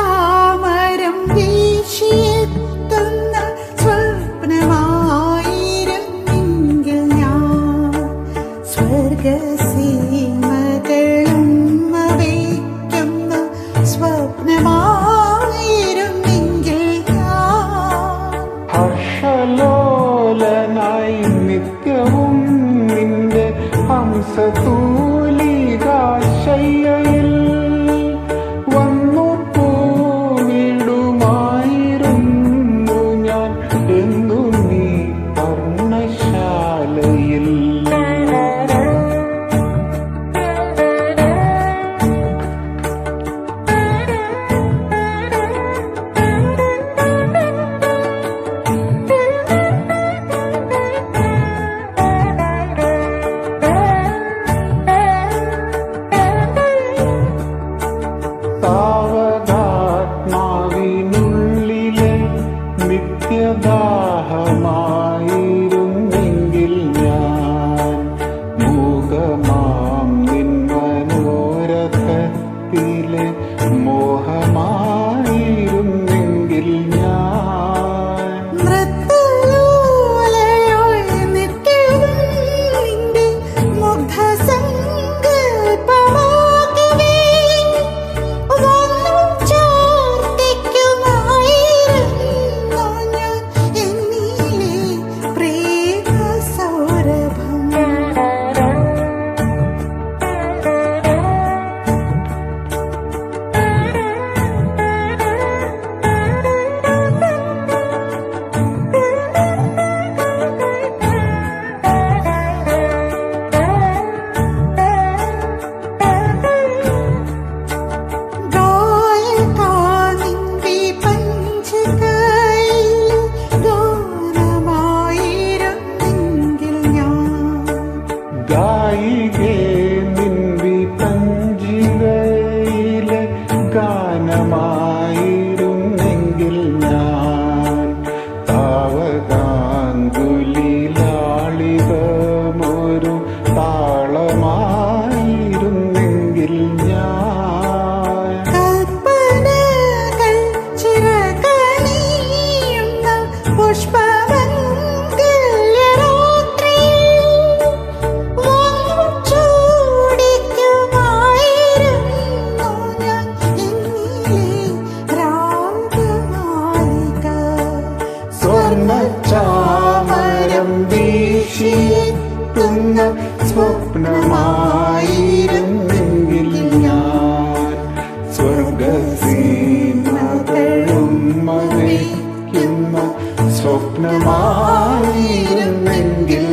താമരം വീശിയെത്തുന്ന സ്വപ്നമായിരുന്നെങ്കിൽ ഞാൻ സ്വർഗസീമകളും നിത്യവും നിന്റെ ഹംസതൂ मित्यदाहमायि സ്വപ്നമായിരുന്നെങ്കിൽ ഞാൻ സ്വർഗസീനകളും മറിക്കുന്ന സ്വപ്നമായിരുന്നെങ്കിൽ